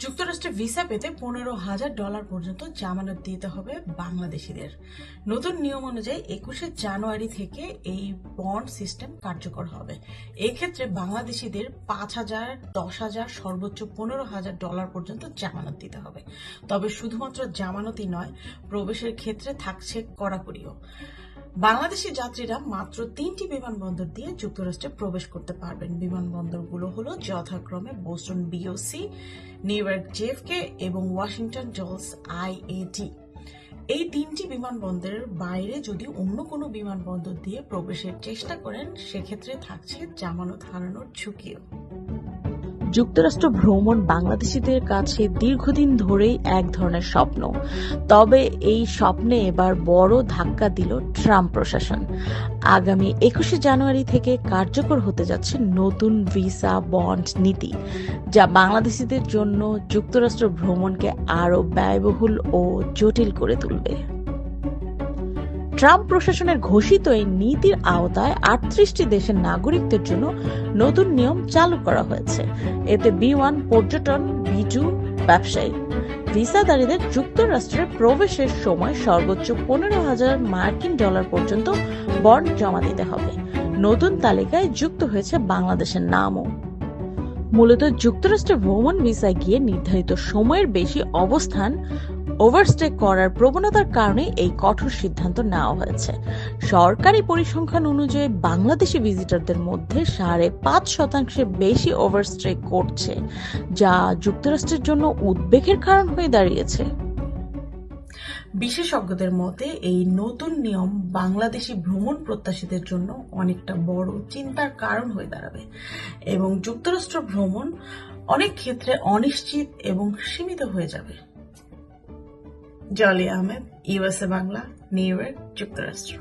Visa পেতে পনেরো হাজার ডলার পর্যন্ত জামানত দিতে হবে বাংলাদেশিদের। নতুন নিয়ম অনুযায়ী একুশে জানুয়ারি থেকে এই বন্ড সিস্টেম কার্যকর হবে। এক্ষেত্রে বাংলাদেশিদের পাঁচ হাজার, দশ হাজার, সর্বোচ্চ পনেরো হাজার ডলার পর্যন্ত জামানত দিতে হবে। তবে শুধুমাত্র জামানতই নয়, প্রবেশের ক্ষেত্রে থাকছে কড়াকড়িও। বাংলাদেশি যাত্রীরা মাত্র তিনটি বিমানবন্দর দিয়ে যুক্তরাষ্ট্রে প্রবেশ করতে পারবেন। বিমানবন্দরগুলো হলো যথাক্রমে Boston BOC New York JFK এবং ওয়াশিংটন জলস আইএটি এই তিনটি বিমানবন্দরের বাইরে যদি অন্য কোনো বিমানবন্দর দিয়ে প্রবেশের চেষ্টা করেন, সেক্ষেত্রে থাকছে জামানত হারানোর ঝুঁকিও। যুক্তরাষ্ট্র ভ্রমণ বাংলাদেশিদের কাছে দীর্ঘদিন ধরেই এক ধরনের স্বপ্ন। তবে এই স্বপ্নে এবার বড় ধাক্কা দিল ট্রাম্প প্রশাসন। আগামী একুশে জানুয়ারি থেকে কার্যকর হতে যাচ্ছে নতুন ভিসা বন্ড নীতি, যা বাংলাদেশিদের জন্য যুক্তরাষ্ট্র ভ্রমণকে আরও ব্যয়বহুল ও জটিল করে তুলবে। ট্রাম্প প্রশাসনের ঘোষিত এই নীতির আওতায় আটত্রিশটি দেশের নাগরিকদের জন্য নতুন নিয়ম চালু করা হয়েছে। এতে বি ওয়ান পর্যটন বি টু ব্যবসায়ী। ভিসাধারীদের যুক্তরাষ্ট্রে প্রবেশের সময় সর্বোচ্চ পনেরো হাজার মার্কিন ডলার পর্যন্ত বন্ড জমা দিতে হবে। নতুন তালিকায় যুক্ত হয়েছে বাংলাদেশের নামও। মূলত যুক্তরাষ্ট্রে ভ্রমণ ভিসায় গিয়ে নির্ধারিত সময়ের বেশি অবস্থান ওভারস্টে করার প্রবণতার কারণে এই কঠোর সিদ্ধান্ত নেওয়া হয়েছে। সরকারি পরিসংখ্যান অনুযায়ী বাংলাদেশি ভিজিটারদের মধ্যে সাড়ে পাঁচ শতাংশের বেশি ওভারস্টে করছে, যা যুক্তরাষ্ট্রের জন্য উদ্বেগের কারণ হয়ে দাঁড়িয়েছে। বিশেষজ্ঞদের মতে, এই নতুন নিয়ম বাংলাদেশি ভ্রমণ প্রত্যাশীদের জন্য অনেকটা বড় চিন্তার কারণ হয়ে দাঁড়াবে। এবং যুক্তরাষ্ট্র ভ্রমণ অনেক ক্ষেত্রে অনিশ্চিত এবং সীমিত হয়ে যাবে। Jolly Ahmed USA Bangla, New York, যুক্তরাষ্ট্র।